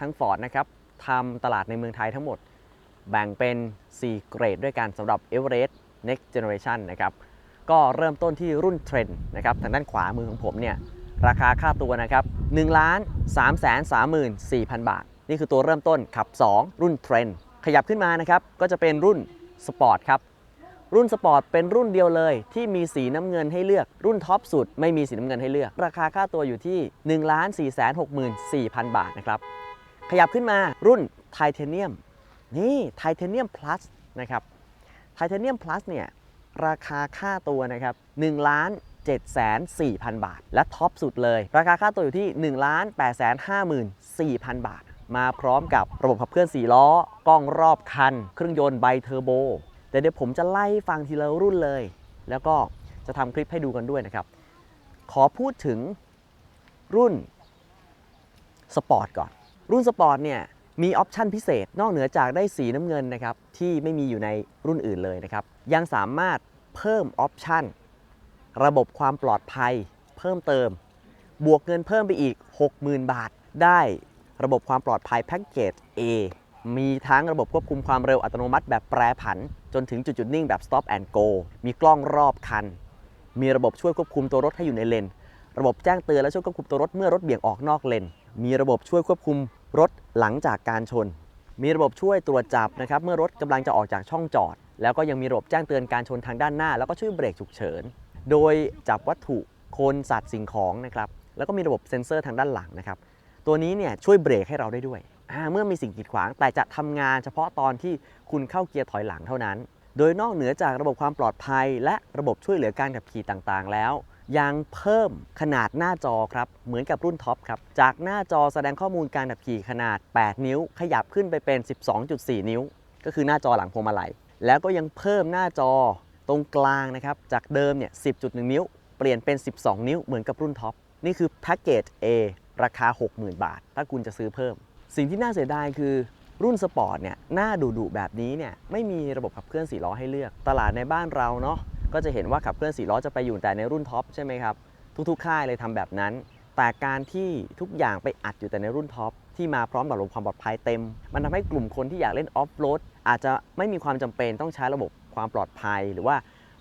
ทั้ง Ford นะครับทำตลาดในเมืองไทยทั้งหมด แบ่งเป็น 4 เกรดด้วยกันสำหรับ Everest Next Generation นะครับก็เริ่มต้นที่รุ่นเทรนด์นะครับทางด้านขวามือของผมเนี่ยราคาค่าตัวนะครับ1ล้าน3 3 4 0 0 0 บาท นี่คือตัวเริ่มต้นขับ 2 รุ่นเทรนด์ขยับขึ้นมานะครับก็จะเป็นรุ่นสปอร์ตครับรุ่นสปอร์ตเป็นรุ่นเดียวเลยที่มีสีน้ำเงินให้เลือก รุ่นท็อปสุดไม่มีสีน้ำเงินให้เลือก ราคาค่าตัวอยู่ที่1ล้าน4 6 4 0 0 0 บาทนะครับ ขยับขึ้นมารุ่นไทเทเนียมนี่ไทเทเนียมพลัสนะครับไทเทเนียมพลัสเนี่ยราคาค่าตัวนะครับ1ล้าน7แสน4พันบาท และท็อปสุดเลย ราคาค่าตัวอยู่ที่1ล้าน8แสน5หมื่น4พันบาท มาพร้อมกับระบบขับเคลื่อน 4 ล้อ กล้องรอบคัน เครื่องยนต์ไบเทอร์โบ แต่เดี๋ยวผมจะไล่ฟังทีละรุ่นเลย แล้วก็จะทำคลิปให้ดูกันด้วยนะครับ ขอพูดถึงรุ่นสปอร์ตก่อน รุ่นสปอร์ตเนี่ยมีออปชันพิเศษ นอกเหนือจากได้สีน้ำเงินนะครับที่ไม่มีอยู่ในรุ่นอื่นเลยนะครับ ยังสามารถเพิ่มออปชันระบบความปลอดภัยเพิ่มเติม บวกเงินเพิ่มไปอีก 60,000 บาท ได้ระบบความปลอดภัยแพ็กเกจ A มีทั้งระบบควบคุมความเร็วอัตโนมัติแบบแปรผัน จนถึงจุดจุดนิ่งแบบ stop and go มีกล้องรอบคัน มีระบบช่วยควบคุมตัวรถให้อยู่ในเลน ระบบแจ้งเตือนและช่วยควบคุมตัวรถเมื่อรถเบี่ยงออกนอกเลน มีระบบช่วยควบคุมรถหลังจากการชน มีระบบช่วยตรวจจับนะครับเมื่อรถกำลังจะออกจากช่องจอด แล้วก็ยังมีระบบแจ้งเตือนการชนทางด้านหน้า แล้วก็ช่วยเบรกฉุกเฉิน โดยจับวัตถุคนสัตว์สิ่งของนะครับแล้วก็มีระบบเซ็นเซอร์ทางด้านหลังนะครับตัวนี้เนี่ยช่วยเบรกให้เราได้ด้วย เมื่อมีสิ่งกีดขวางแต่จะทำงานเฉพาะตอนที่คุณเข้าเกียร์ถอยหลังเท่านั้น โดยนอกเหนือจากระบบความปลอดภัย และระบบช่วยเหลือการขับขี่ต่างๆ แล้ว ยังเพิ่มขนาดหน้าจอครับเหมือนกับรุ่นท็อปครับจากหน้าจอแสดงข้อมูลการขับขี่ขนาด 8 นิ้ว ขยับขึ้นไปเป็น 12.4 นิ้ว ก็คือหน้าจอหลังพวงมาลัยแล้วก็ยังเพิ่มหน้าจอตรงกลางนะครับจากเดิมเนี่ย 10.1 นิ้ว เปลี่ยนเป็น 12 นิ้วเหมือนกับรุ่นท็อปนี่คือแพ็กเกจ A ราคา 60,000 บาท ถ้าคุณจะซื้อเพิ่ม สิ่งที่น่าเสียดายคือรุ่นสปอร์ตเนี่ยหน้าดุๆแบบนี้เนี่ยไม่มีระบบขับเคลื่อน4ล้อให้เลือก ตลาดในบ้านเราเนาะ ก็จะเห็นว่าขับเคลื่อน4ล้อจะไปอยู่แต่ในรุ่นท็อปใช่ไหมครับทุกๆ ค่ายเลยทำแบบนั้น แต่การที่ทุกอย่างไปอัดอยู่แต่ในรุ่นท็อปที่มาพร้อมกับระบบความปลอดภัยเต็ม มันทำให้กลุ่มคนที่อยากเล่นออฟโรดอาจจะไม่มีความจำเป็นต้องใช้ระบบความปลอดภัย หรือว่า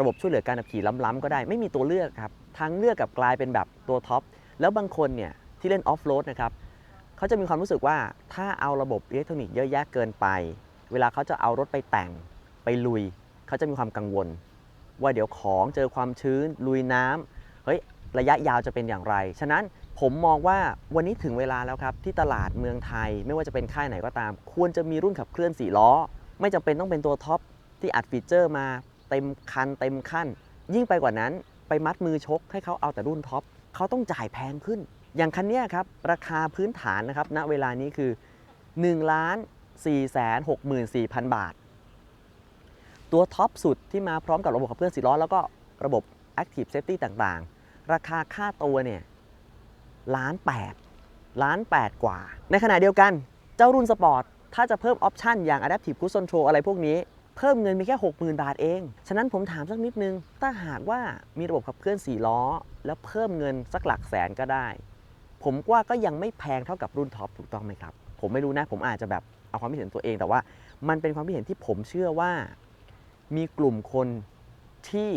ระบบช่วยเหลือการขับขี่ล้ำๆก็ได้ไม่มีตัวเลือกครับทางเลือกกับกลายเป็นแบบตัวท็อปแล้วบางคนเนี่ยที่เล่นออฟโรดนะครับเขาจะมีความรู้สึกว่าถ้าเอาระบบอิเล็กทรอนิกส์เยอะแยะเกินไป เวลาเขาจะเอารถไปแต่งไปลุย เขาจะมีความกังวล ว่าเดี๋ยวของเจอความชื้นลุยน้ำเฮ้ยระยะยาวจะเป็นอย่างไร ฉะนั้นผมมองว่าวันนี้ถึงเวลาแล้วครับ ที่ตลาดเมืองไทยไม่ว่าจะเป็นค่ายไหนก็ตาม ควรจะมีรุ่นขับเคลื่อน4ล้อ ไม่จำเป็นต้องเป็นตัวท็อปที่อัดฟีเจอร์มาเต็มคันเต็มขั้น ยิ่งไปกว่านั้นไปมัดมือชกให้เขาเอาแต่รุ่นท็อปเขาต้องจ่ายแพงขึ้น อย่างคันนี้ครับ ราคาพื้นฐานนะครับณเวลานี้คือ1ล้าน4 6 4 0 0 0 บาท ตัวท็อปสุดที่มาพร้อมกับระบบขับเคลื่อน4ล้อแล้วก็ระบบ Active Safety ต่างๆ ราคาค่าตัวเนี่ยล้าน8ล้าน8กว่า ในขณะเดียวกันเจ้ารุ่นสปอร์ตถ้าจะเพิ่มออปชันอย่าง Adaptive Cruise Control อะไรพวกนี้ เพิ่มเงินมีแค่ 60,000 บาทเอง ฉะนั้นผมถามสักนิดนึง ถ้าหากว่ามีระบบขับเคลื่อน 4 ล้อ แล้วเพิ่มเงินสักหลักแสนก็ได้ ผมว่าก็ยังไม่แพงเท่ากับรุ่นท็อปถูกต้องไหมครับ ผมไม่รู้นะ ผมอาจจะแบบเอาความคิดเห็นตัวเอง แต่ว่ามันเป็นความคิดเห็นที่ผมเชื่อว่า มีกลุ่มคนที่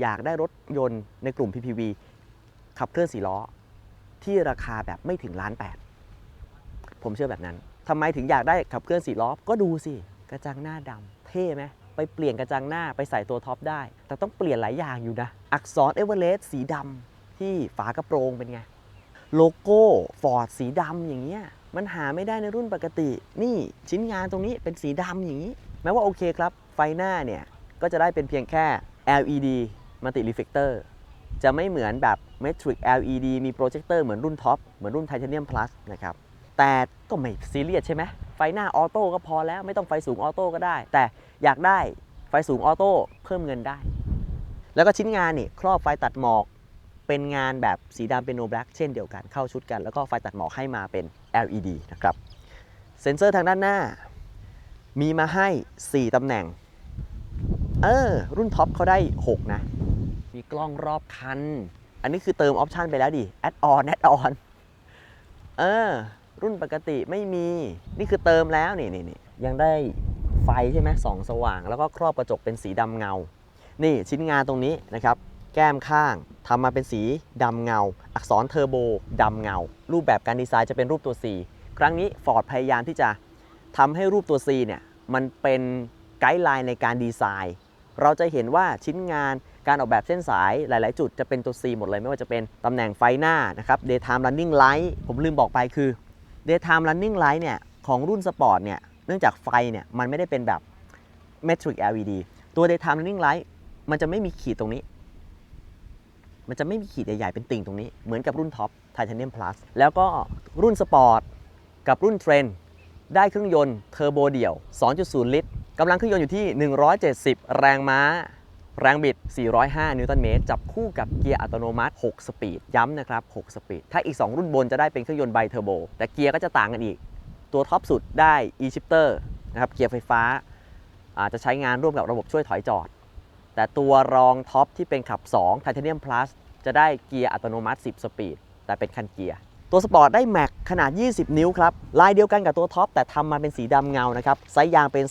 อยากได้รถยนต์ในกลุ่ม PPV ขับเคลื่อนสี่ล้อ ที่ราคาแบบไม่ถึงล้านแปดผมเชื่อแบบนั้นทำไมถึงอยากได้ขับเคลื่อนสี่ล้อ ก็ดูสิ กระจังหน้าดำเท่ไหมไปเปลี่ยนกระจังหน้าไปใส่ตัวท็อปได้ แต่ต้องเปลี่ยนหลายอย่างอยู่นะ อักษรเอเวอเรสต์สีดำที่ฝากระโปรงเป็นไง โลโก้ฟอร์ดสีดำอย่างเงี้ยมันหาไม่ได้ในรุ่นปกติ นี่ชิ้นงานตรงนี้เป็นสีดำอย่างนี้ แม้ว่าโอเคครับ ฟหน้าเนี่ย ก็จะได้เป็นเพียงแค่ LED Multi Reflector จะไม่เหมือนแบบ Matrix LED มีโปรเจคเตอร์เหมือนรุ่นท็อป เหมือนรุ่น Titanium Plus นะครับ แต่ก็ไม่ซีเรียสใช่ไหม ไฟหน้าออโต้ก็พอแล้วไม่ต้องไฟสูงออโต้ก็ได้ แต่อยากได้ไฟสูงออโต้เพิ่มเงินได้ แล้วก็ชิ้นงานนี่ครอบไฟตัดหมอกเป็นงานแบบสีดำเป็นโนแบล็กเช่นเดียวกันเข้าชุดกัน แล้วก็ไฟตัดหมอกให้มาเป็น LED นะครับ เซ็นเซอร์ทางด้านหน้า มีมาให้ 4ตำแหน่ง เออ รุ่นท็อปเขาได้ 6 นะ มีกล้องรอบคัน อันนี้คือเติมออปชันไปแล้วดิแอดออนแอดออนเออ รุ่นปกติไม่มี นี่คือเติมแล้วนี่นี่นี่ยังได้ไฟใช่ไหมส่องสว่าง แล้วก็ครอบกระจกเป็นสีดำเงา นี่ชิ้นงานตรงนี้นะครับ แก้มข้างทำมาเป็นสีดำเงา อักษรเทอร์โบดำเงา รูปแบบการดีไซน์จะเป็นรูปตัว C ครั้งนี้ Ford พยายามที่จะทำให้รูปตัว C เนี่ยมันเป็นไกด์ไลน์ในการดีไซน์ เราจะเห็นว่าชิ้นงานการออกแบบเส้นสายหลาย ๆ จุดจะเป็นตัว C หมดเลยไม่ว่าจะเป็นตำแหน่งไฟหน้านะครับ daytime running light ผมลืมบอกไปคือ daytime running light เนี่ยของรุ่นสปอร์ตเนี่ยเนื่องจากไฟเนี่ยมันไม่ได้เป็นแบบ metric LED ตัว daytime running light มันจะไม่มีขีดตรงนี้ มันจะไม่มีขีดใหญ่ ๆ เป็นติ่งตรงนี้เหมือนกับรุ่นท็อป Titanium Plus แล้วก็รุ่นสปอร์ตกับรุ่นเทรน ได้เครื่องยนต์เทอร์โบเดี่ยว 2.0 ลิตรกำลังเครื่องยนต์อยู่ที่ 170 แรงม้า แรงบิด 405 นิวตันเมตร จับคู่กับเกียร์อัตโนมัติ 6 สปีด ย้ำนะครับ 6 สปีด ถ้าอีก 2 รุ่นบนจะได้เป็นเครื่องยนต์ไบเทอร์โบ แต่เกียร์ก็จะต่างกันอีก ตัวท็อปสุดได้ e-shifter นะครับเกียร์ไฟฟ้าอาจจะใช้งานร่วมกับระบบช่วยถอยจอด แต่ตัวรองท็อปที่เป็นขับ 2 Titanium Plus จะได้เกียร์อัตโนมัติ 10 สปีด แต่เป็นคันเกียร์ ตัวสปอร์ตได้แม็กขนาด 20 นิ้วครับ ลายเดียวกันกับตัวท็อปแต่ทำมาเป็นสีดำเงานะครับ ไซส์ยางเป็น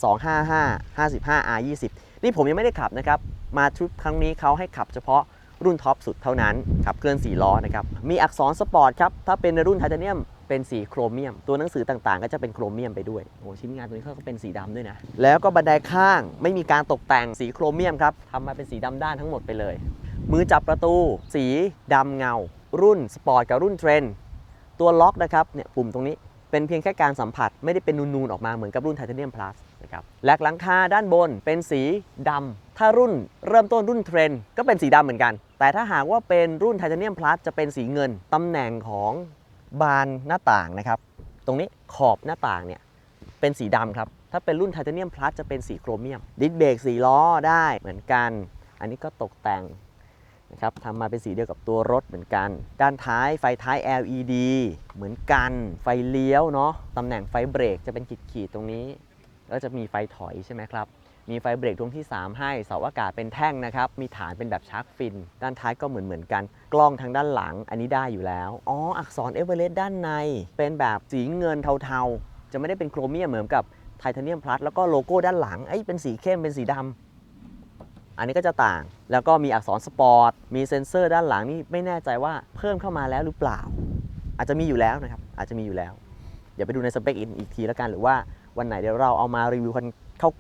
255 55 R 20นี่ผมยังไม่ได้ขับนะครับ มาทริปครั้งนี้เขาให้ขับเฉพาะรุ่นท็อปสุดเท่านั้น ขับเคลื่อน4ล้อนะครับ มีอักษรสปอร์ตครับ ถ้าเป็นในรุ่นไทเทเนียมเป็นสีโครเมียม ตัวหนังสือต่างๆ ก็จะเป็นโครเมียมไปด้วย โอ้ชิ้นงานตัวนี้เขาก็เป็นสีดำด้วยนะ แล้วก็บันไดข้างไม่มีการตกแต่งสีโครเมียมครับทำมาเป็นสีดำด้านทั้งหมดไปเลย มือจับประตู สีดำเงา รุ่นสปอร์ตกับรุ่นเทรน ตัวล็อกนะครับเนี่ยปุ่มตรงนี้เป็นเพียงแค่การสัมผัสไม่ได้เป็นนูนๆออกมาเหมือนกับรุ่น Titanium Plus นะครับแลกหลังคาด้านบนเป็นสีดำถ้ารุ่นเริ่มต้นรุ่นเทรนก็เป็นสีดำเหมือนกัน แต่ถ้าหากว่าเป็นรุ่น Titanium Plus จะเป็นสีเงินตำแหน่งของบานหน้าต่างนะครับ ตรงนี้ขอบหน้าต่างเนี่ยเป็นสีดำครับ ถ้าเป็นรุ่น Titanium Plus จะเป็นสีโครเมียม ดิสเบรกสีล้อได้เหมือนกัน อันนี้ก็ตกแต่ง นะครับทำมาเป็นสีเดียวกับตัวรถเหมือนกัน ด้านท้ายไฟท้าย LED เหมือนกันไฟเลี้ยวเนาะตำแหน่งไฟเบรกจะเป็นขีดๆตรงนี้ แล้วจะมีไฟถอยใช่ไหมครับ มีไฟเบรกดวงที่ 3 ให้เสาอากาศเป็นแท่งนะครับ มีฐานเป็นแบบชาร์กฟิน ด้านท้ายก็เหมือนเหมือนๆกัน กล้องทางด้านหลังอันนี้ได้อยู่แล้ว อ๋อ อักษรเอเวอเรสต์ด้านในเป็นแบบสีเงินเทาๆ จะไม่ได้เป็นโครเมียมเหมือนกับไทเทเนียมพลัสแล้วก็โลโก้ด้านหลังไอ้เป็นสีเข้มเป็นสีดำ อันนี้ก็จะต่าง แล้วก็มีอักษรสปอร์ต มีเซ็นเซอร์ด้านหลังนี่ไม่แน่ใจว่าเพิ่มเข้ามาแล้วหรือเปล่า อาจจะมีอยู่แล้วนะครับ อาจจะมีอยู่แล้ว เดี๋ยวไปดูในสเปคอีกอีกทีแล้วกัน หรือว่าวันไหนเดี๋ยวเราเอามารีวิวกัน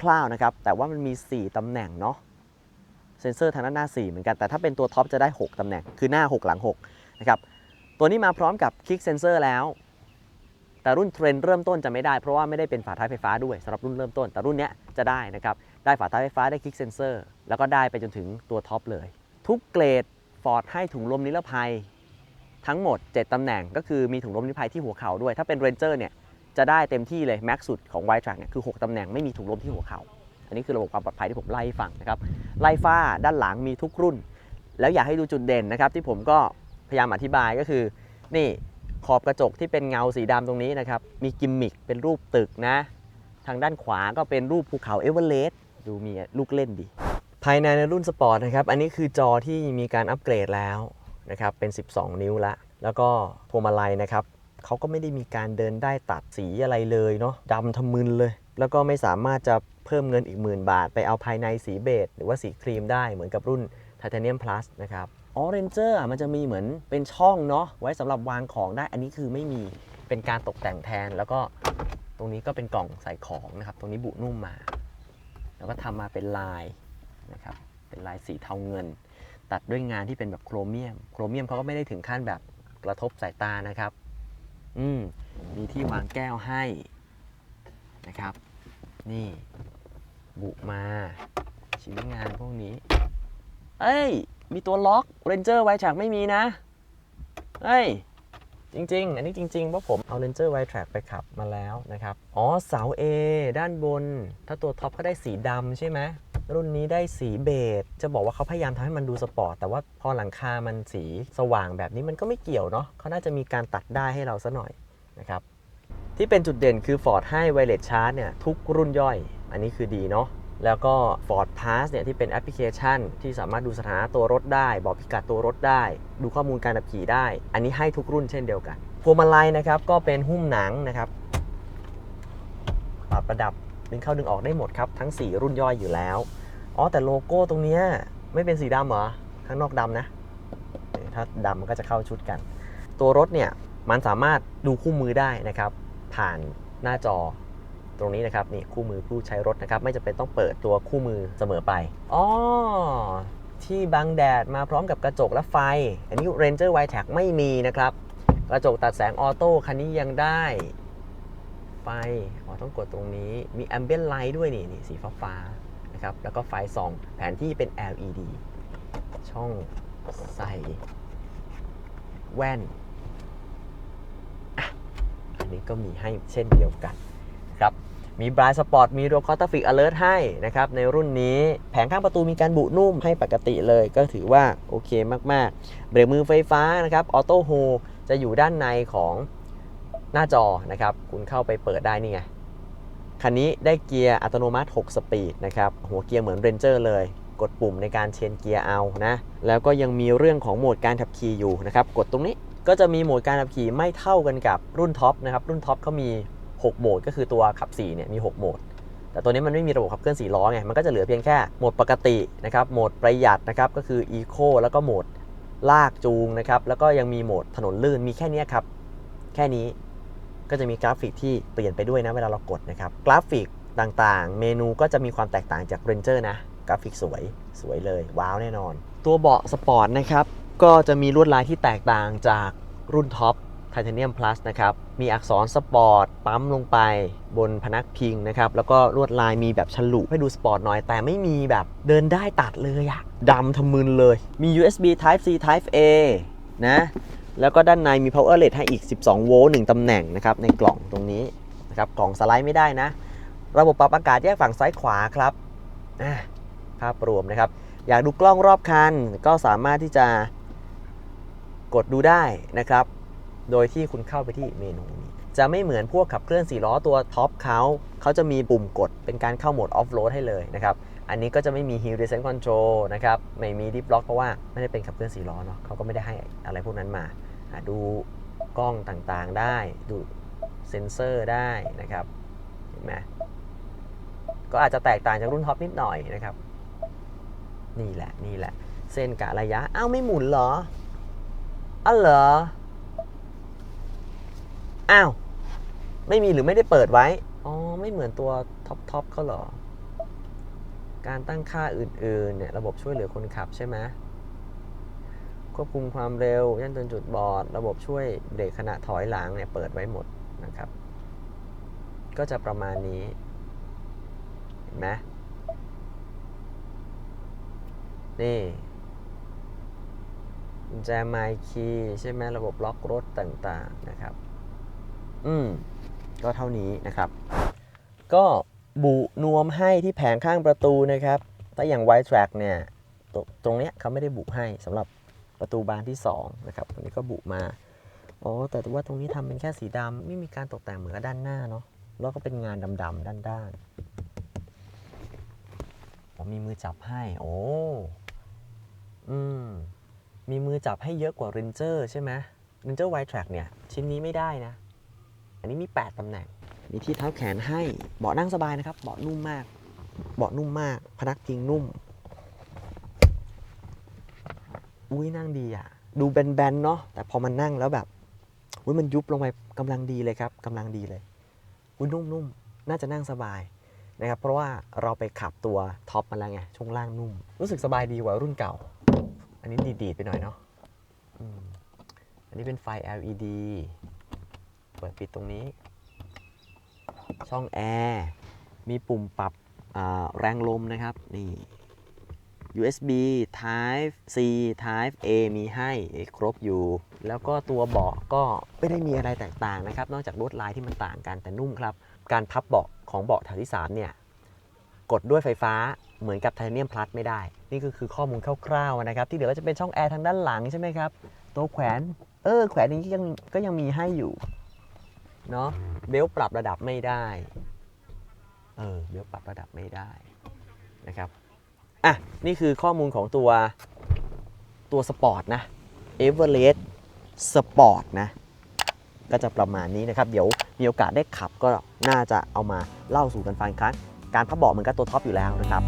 คร่าวๆนะครับ แต่ว่ามันมี 4 ตำแหน่งเนาะ เซ็นเซอร์ทางด้านหน้า 4 เหมือนกัน แต่ถ้าเป็นตัวท็อปจะได้ 6 ตำแหน่ง คือหน้า 6 หลัง 6 นะครับ ตัวนี้มาพร้อมกับคลิกเซนเซอร์แล้ว แต่รุ่นเทรนเริ่มต้นจะไม่ได้ เพราะว่าไม่ได้เป็นฝาท้ายไฟฟ้าด้วยสำหรับรุ่นเริ่มต้น แต่รุ่นนี้จะได้นะครับ ได้ฝาท้ายไฟฟ้าได้คลิกเซนเซอร์ แล้วก็ได้ไปจนถึงตัวท็อปเลย ทุกเกรด Ford ให้ถุงลมนิรภัย ทั้งหมด 7ตำแหน่งก็คือมีถุงลมนิรภัยที่หัวเข่าด้วย ถ้าเป็น Ranger เนี่ยจะได้เต็มที่เลยแม็กสุดของ White Track เนี่ยคือ 6ตำแหน่งไม่มีถุงลมที่หัวเข่าอันนี้คือระบบความปลอดภัยที่ผมไล่ฟังนะครับไล่ฟ้าด้านหลังมีทุกรุ่น แล้วอยากให้ดูจุดเด่นนะครับที่ผมก็พยายามอธิบายก็คือนี่ขอบกระจกที่เป็นเงาสีดำตรงนี้นะครับมีกิมมิคเป็นรูปตึกนะ ทางด้านขวาก็เป็นรูปภูเขาเอเวอเรสต์ ดูมีลูกเล่นดี ภายในในรุ่นสปอร์ตนะครับ อันนี้คือจอที่มีการอัปเกรดแล้วนะครับ เป็น 12 นิ้วละ แล้วก็พวงมาลัยนะครับเขาก็ไม่ได้มีการเดินได้ตัดสีอะไรเลยเนาะดำทะมึนเลย แล้วก็ไม่สามารถจะเพิ่มเงินอีกหมื่นบาท ไปเอาภายในสีเบจหรือว่าสีครีมได้เหมือนกับรุ่น Titanium Plus นะครับออเรนเจอร์มันจะมีเหมือนเป็นช่องเนาะไว้สำหรับวางของได้อันนี้คือไม่มีเป็นการตกแต่งแทนแล้วก็ตรงนี้ก็เป็นกล่องใส่ของนะครับ ตรงนี้บุนุ่มมา แล้วก็ทำมาเป็นลายนะครับเป็นลายสีเทาเงิน ตัดด้วยงานที่เป็นแบบโครเมียม โครเมียมเขาก็ไม่ได้ถึงขั้นแบบกระทบสายตานะครับอืมมีที่วางแก้วให้นะครับ นี่ บุมาชิ้นงานพวกนี้ เอ้ย มีตัวล็อกเรนเจอร์ไวฉากไม่มีนะ เอ้ย จริง ๆ อันนี้จริงๆ เพราะผมเอา Ranger Wide Track ไปขับมาแล้วนะครับ อ๋อ เสา A ด้านบน ถ้าตัวท็อปก็ได้สีดำใช่ไหม รุ่นนี้ได้สีเบจจะบอกว่าเขาพยายามทำให้มันดูสปอร์ต แต่ว่าพอหลังคามันสีสว่างแบบนี้มันก็ไม่เกี่ยวเนาะเขาน่าจะมีการตัดได้ให้เราซะหน่อยนะครับที่เป็นจุดเด่นคือ Ford ให้ Wireless Charge เนี่ยทุกรุ่นย่อย อันนี้คือดีเนาะ แล้วก็ Ford Pass เนี่ยที่เป็นแอปพลิเคชัน ที่สามารถดูสถานะตัวรถได้ บอกพิกัดตัวรถได้ ดูข้อมูลการขับขี่ได้ อันนี้ให้ทุกรุ่นเช่นเดียวกันพวงมาลัยนะครับก็เป็นหุ้มหนังนะครับปรับประดับดึงเข้าดึงออกได้หมดครับ ทั้ง 4 รุ่นย่อยอยู่แล้ว อ๋อ แต่โลโก้ตรงนี้ไม่เป็นสีดำเหรอ ข้างนอกดำนะ ถ้าดำมันก็จะเข้าชุดกัน ตัวรถเนี่ย มันสามารถดูคู่มือได้นะครับ ผ่านหน้าจอ ตรงนี้นะครับนี่คู่มือผู้ใช้รถนะครับ ไม่จำเป็นต้องเปิดตัวคู่มือเสมอไปอ๋อที่บังแดดมาพร้อมกับกระจกและไฟ อันนี้ Ranger w i t e c ไม่มีนะครับ กระจกตัดแสงออโต้คันนี้ยังได้ไฟอ๋อต้องกดตรงนี้มี ambient light ด้วยนี่นี่สีฟ้าฟ้านะครับแล้วก็ไฟส่องแผนที่เป็น LED ช่องใส่แว่นอะอันนี้ก็มีให้เช่นเดียวกัน ครับ มีบรายสปอร์ต มีโรคอตฟิกอเลอร์ให้นะครับ ในรุ่นนี้แผงข้างประตูมีการบุนุ่มให้ปกติเลย ก็ถือว่าโอเคมากๆ เบรกมือไฟฟ้านะครับ ออโต้โฮจะอยู่ด้านในของหน้าจอนะครับ คุณเข้าไปเปิดได้นี่ไง คันนี้ได้เกียร์อัตโนมัติ 6 สปีดนะครับ หัวเกียร์เหมือน Ranger เลย กดปุ่มในการเชนเกียร์เอานะ แล้วก็ยังมีเรื่องของโหมดการขับขี่อยู่นะครับ กดตรงนี้ก็จะมีโหมดการขับขี่ไม่เท่ากันกับรุ่นท็อปนะครับ รุ่นท็อปเขามี 6โหมดก็คือตัวขับ4เนี่ยมี 6 โหมด แต่ตัวนี้มันไม่มีระบบขับเคลื่อน4ล้อไง มันก็จะเหลือเพียงแค่โหมดปกตินะครับ โหมดประหยัดนะครับก็คือ Eco แล้วก็โหมดลากจูงนะครับ แล้วก็ยังมีโหมดถนนลื่น มีแค่นี้ครับ แค่นี้ก็จะมีกราฟิกที่เปลี่ยนไปด้วยนะเวลาเรากดนะครับ กราฟิกต่างๆ เมนูก็จะมีความแตกต่างจาก Ranger นะ กราฟิกสวย สวยเลย ว้าวแน่นอน ตัวเบาะสปอร์ตนะครับ ก็จะมีลวดลายที่แตกต่างจากรุ่นท็อป Titanium Plus นะครับ มีอักษรสปอร์ตปั๊มลงไปบนพนักพิงนะครับ แล้วก็ลวดลายมีแบบฉลุให้ดูสปอร์ตหน่อย แต่ไม่มีแบบเดินได้ตัดเลยอะดำทะมึนเลย มี USB Type C Type A นะ แล้วก็ด้านในมี power outlet ให้อีก 12 โวลต์1ตำแหน่งนะครับ ในกล่องตรงนี้นะครับ กล่องสไลด์ไม่ได้นะ ระบบปรับอากาศแยกฝั่งซ้ายขวาครับภาพรวมนะครับ อยากดูกล้องรอบคันก็สามารถที่จะกดดูได้นะครับ โดยที่คุณเข้าไปที่เมนูนี้ จะไม่เหมือนพวกขับเคลื่อน4ล้อตัวท็อปเขาเขาจะมีปุ่มกดเป็นการเข้าโหมดออฟโรดให้เลยนะครับ อันนี้ก็จะไม่มี Hill Descent Control นะครับ ไม่มี Deep Lock เพราะว่าไม่ได้เป็นขับเคลื่อน4ล้อเนาะเขาก็ไม่ได้ให้อะไรพวกนั้นมา ดูกล้องต่างๆได้ ดูเซ็นเซอร์ได้นะครับ เห็นไหมก็อาจจะแตกต่างจากรุ่นท็อปนิดหน่อยนะครับ นี่แหละนี่แหละ เส้นกะระยะ อ้าวไม่หมุนเหรออ้าวเหรอ อ้าว ไม่มีหรือไม่ได้เปิดไว้ อ๋อ ไม่เหมือนตัวท็อปท็อปเขาเหรอ การตั้งค่าอื่น ๆ เนี่ยระบบช่วยเหลือคนขับใช่ไหมควบคุมความเร็วย่านจนจุดบอด ระบบช่วยเบรกขณะถอยหลังเนี่ยเปิดไว้หมดนะครับ ก็จะประมาณนี้ เห็นไหมนี่กุญแจไมค์คีย์ใช่ไหมระบบล็อกรถต่างๆนะครับ อืมก็เท่านี้นะครับ ก็บุนวมให้ที่แผงข้างประตูนะครับถ้าอย่าง White Track เนี่ยตรงตรงเนี้ยเขาไม่ได้บุให้สำหรับประตูบานที่2นะครับตรงนี้ก็บุมาอ๋อแต่ว่าตรงนี้ทำเป็นแค่สีดำไม่มีการตกแต่งเหมือนกับด้านหน้าเนาะแล้วก็เป็นงานดำๆด้านๆผมมีมือจับให้โอ้อืมมีมือจับให้เยอะกว่า Ranger ใช่ไหม Ranger Wide Track เนี่ยชิ้นนี้ไม่ได้นะ อันนี้มี 8ตำแหน่ง มีที่เท้าแขนให้ เบาะนั่งสบายนะครับ เบาะนุ่มมาก เบาะนุ่มมาก พนักพิงนุ่ม อุ้ยนั่งดีอะ ดูแบนๆเนาะ แต่พอมันนั่งแล้วแบบ อุ้ยมันยุบลงไปกำลังดีเลยครับกำลังดีเลย อุ้ยนุ่มๆ น่าจะนั่งสบายนะครับ เพราะว่าเราไปขับตัวท็อปมาแล้วไง ช่วงล่างนุ่ม รู้สึกสบายดีกว่ารุ่นเก่า อันนี้ดีดๆไปหน่อยเนาะอันนี้เป็นไฟ LED เปิดปิดตรงนี้ ช่องแอร์มีปุ่มปรับแรงลมนะครับนี่ USB Type C Type A มีให้ครบอยู่ แล้วก็ตัวเบาะก็ไม่ได้มีอะไรแตกต่างนะครับ นอกจากลวดลายที่มันต่างกันแต่นุ่มครับ การพับเบาะของเบาะแถวที่ 3 เนี่ย กดด้วยไฟฟ้าเหมือนกับไทเทเนียมพลัสไม่ได้ นี่ก็คือข้อมูลคร่าวๆนะครับ ที่เหลือก็จะเป็นช่องแอร์ทางด้านหลังใช่ไหมครับ ตัวแขวน เออ แขวนนี้ยังก็ยังมีให้อยู่ เนาะเบลต์ปรับระดับไม่ได้เออเบลต์ปรับระดับไม่ได้นะครับอะนี่คือข้อมูลของตัวตัวสปอร์ตนะ e v e r e s t Sport นะก็จะประมาณนี้นะครับ เดี๋ยวมีโอกาสได้ขับก็น่าจะเอามาเล่าสู่กันฟังครั้ง การพับเบาะมันก็ตัวท็อปอยู่แล้วนะครับ